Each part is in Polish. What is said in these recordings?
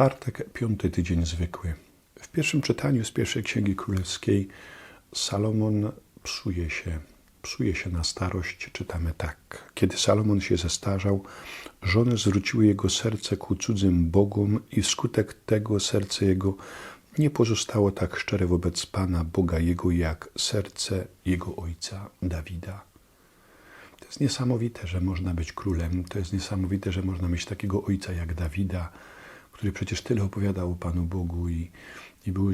Czwartek, piąty tydzień zwykły. W pierwszym czytaniu z pierwszej księgi królewskiej Salomon psuje się. Psuje się na starość, czytamy tak. Kiedy Salomon się zestarzał, żony zwróciły jego serce ku cudzym bogom i wskutek tego serce jego nie pozostało tak szczere wobec Pana Boga jego, jak serce jego ojca Dawida. To jest niesamowite, że można być królem. To jest niesamowite, że można mieć takiego ojca jak Dawida, który przecież tyle opowiadał o Panu Bogu i, i był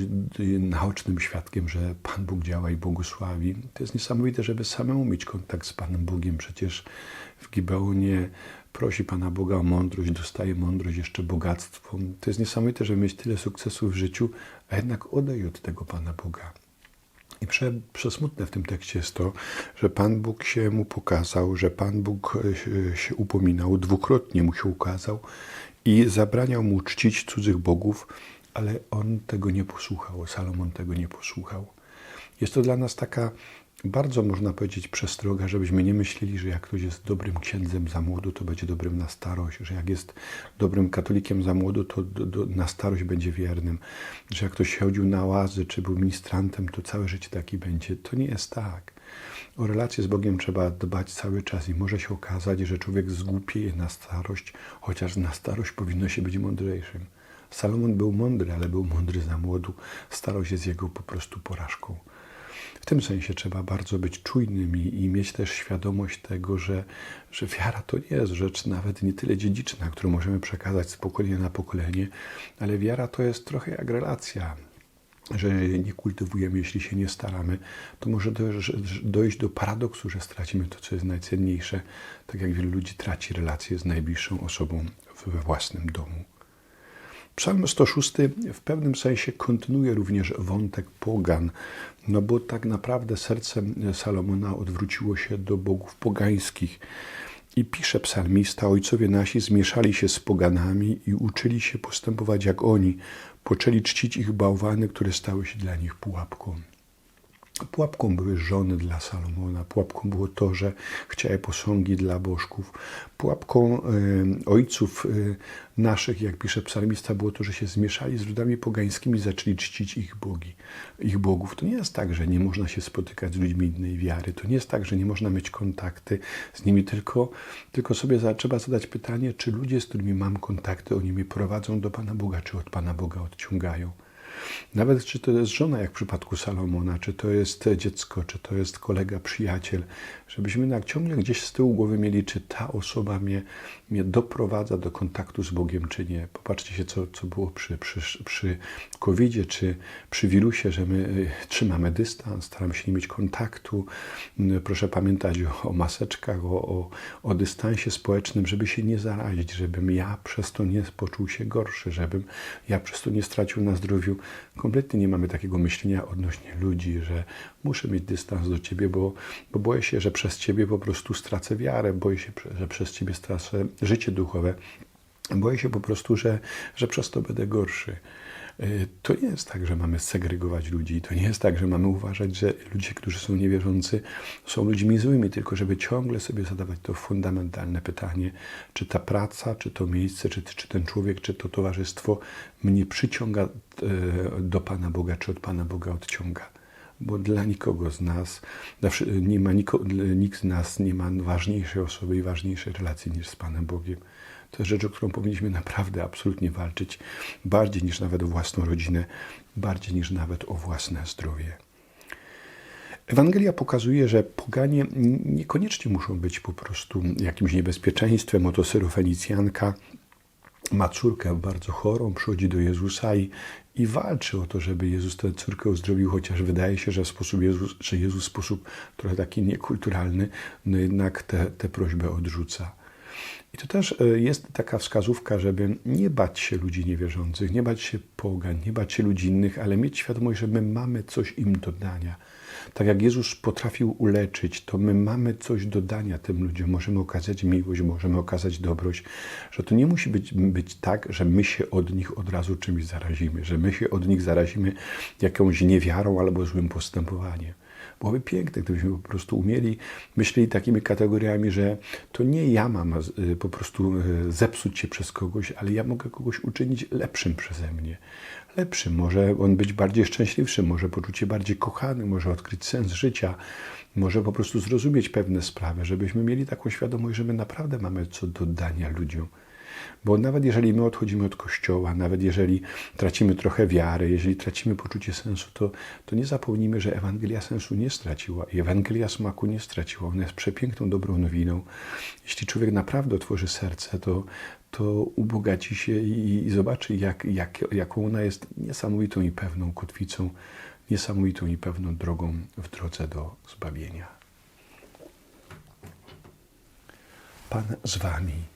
naocznym świadkiem, że Pan Bóg działa i błogosławi. To jest niesamowite, żeby samemu mieć kontakt z Panem Bogiem. Przecież w Gibeonie prosi Pana Boga o mądrość, dostaje mądrość, jeszcze bogactwo. To jest niesamowite, żeby mieć tyle sukcesów w życiu, a jednak odejdź od tego Pana Boga. I prze, przesmutne w tym tekście jest to, że Pan Bóg się mu pokazał, że Pan Bóg się, się upominał, dwukrotnie mu się ukazał i zabraniał mu czcić cudzych bogów, ale on tego nie posłuchał, Salomon tego nie posłuchał. Jest to dla nas taka bardzo, można powiedzieć, przestroga, żebyśmy nie myśleli, że jak ktoś jest dobrym księdzem za młodu, to będzie dobrym na starość, że jak jest dobrym katolikiem za młodu, to do, do, na starość będzie wiernym, że jak ktoś chodził na łazy, czy był ministrantem, to całe życie taki będzie. To nie jest tak. O relacje z Bogiem trzeba dbać cały czas i może się okazać, że człowiek zgłupieje na starość, chociaż na starość powinno się być mądrzejszym. Salomon był mądry, ale był mądry za młodu. Starość jest jego po prostu porażką. W tym sensie trzeba bardzo być czujnym i, i, mieć też świadomość tego, że, że wiara to nie jest rzecz nawet nie tyle dziedziczna, którą możemy przekazać z pokolenia na pokolenie, ale wiara to jest trochę jak relacja że nie kultywujemy, jeśli się nie staramy, to może dojść do paradoksu, że stracimy to, co jest najcenniejsze, tak jak wielu ludzi traci relacje z najbliższą osobą we własnym domu. Psalm 106 w pewnym sensie kontynuuje również wątek pogan, no bo tak naprawdę serce Salomona odwróciło się do bogów pogańskich. I pisze psalmista, ojcowie nasi zmieszali się z poganami i uczyli się postępować jak oni, poczęli czcić ich bałwany, które stały się dla nich pułapką. Pułapką były żony dla Salomona, pułapką było to, że chciały posągi dla bożków. Pułapką y, ojców y, naszych, jak pisze psalmista, było to, że się zmieszali z ludami pogańskimi, zaczęli czcić ich bogi, ich bogów. To nie jest tak, że nie można się spotykać z ludźmi innej wiary. To nie jest tak, że nie można mieć kontakty z nimi, tylko, tylko sobie za, trzeba zadać pytanie, czy ludzie, z którymi mam kontakty, oni mnie prowadzą do Pana Boga, czy od Pana Boga odciągają. Nawet czy to jest żona, jak w przypadku Salomona, czy to jest dziecko, czy to jest kolega, przyjaciel, żebyśmy jednak ciągle gdzieś z tyłu głowy mieli, czy ta osoba mnie, mnie doprowadza do kontaktu z Bogiem, czy nie. Popatrzcie się, co, co było przy, przy, przy COVID-zie, czy przy wirusie, że my y, trzymamy dystans, staramy się nie mieć kontaktu. Mm, proszę pamiętać o, o maseczkach, o, o, o dystansie społecznym, żeby się nie zarazić, żebym ja przez to nie poczuł się gorszy, żebym ja przez to nie stracił na zdrowiu kompletnie nie mamy takiego myślenia odnośnie ludzi, że muszę mieć dystans do ciebie, bo, bo boję się, że przez ciebie po prostu stracę wiarę, boję się, że przez ciebie stracę życie duchowe. Boję się po prostu, że, że przez to będę gorszy. Y, to nie jest tak, że mamy segregować ludzi, to nie jest tak, że mamy uważać, że ludzie, którzy są niewierzący, są ludźmi złymi, tylko żeby ciągle sobie zadawać to fundamentalne pytanie, czy ta praca, czy to miejsce, czy, czy ten człowiek, czy to towarzystwo mnie przyciąga y, do Pana Boga, czy od Pana Boga odciąga bo dla nikogo z nas, nie ma, nikt z nas nie ma ważniejszej osoby i ważniejszej relacji niż z Panem Bogiem. To jest rzecz, o którą powinniśmy naprawdę absolutnie walczyć, bardziej niż nawet o własną rodzinę, bardziej niż nawet o własne zdrowie. Ewangelia pokazuje, że poganie niekoniecznie muszą być po prostu jakimś niebezpieczeństwem. Oto syrofenicjanka ma córkę bardzo chorą, przychodzi do Jezusa i, i walczy o to, żeby Jezus tę córkę uzdrowił, chociaż wydaje się, że, sposób Jezus, że Jezus w sposób trochę taki niekulturalny, no jednak tę prośbę odrzuca. I to też e, jest taka wskazówka, żeby nie bać się ludzi niewierzących, nie bać się pogań, nie bać się ludzi innych, ale mieć świadomość, że my mamy coś im do dania. Tak jak Jezus potrafił uleczyć, to my mamy coś do dania tym ludziom. Możemy okazać miłość, możemy okazać dobroć, że to nie musi być, być tak, że my się od nich od razu czymś zarazimy, że my się od nich zarazimy jakąś niewiarą albo złym postępowaniem. Byłoby piękne, gdybyśmy po prostu umieli, myśleli takimi kategoriami, że to nie ja mam y, po prostu y, zepsuć się przez kogoś, ale ja mogę kogoś uczynić lepszym przeze mnie. Lepszym, może on być bardziej szczęśliwszy, może poczuć się bardziej kochany, może odkryć sens życia, może po prostu zrozumieć pewne sprawy, żebyśmy mieli taką świadomość, że my naprawdę mamy co do dania ludziom. Bo nawet jeżeli my odchodzimy od Kościoła, nawet jeżeli tracimy trochę wiary, jeżeli tracimy poczucie sensu, to, to nie zapomnijmy, że Ewangelia sensu nie straciła i Ewangelia smaku nie straciła. Ona jest przepiękną, dobrą nowiną. Jeśli człowiek naprawdę otworzy serce, to, to ubogaci się i, i zobaczy, jak, jak, jaką ona jest niesamowitą i pewną kotwicą, niesamowitą i pewną drogą w drodze do zbawienia. Pan z wami.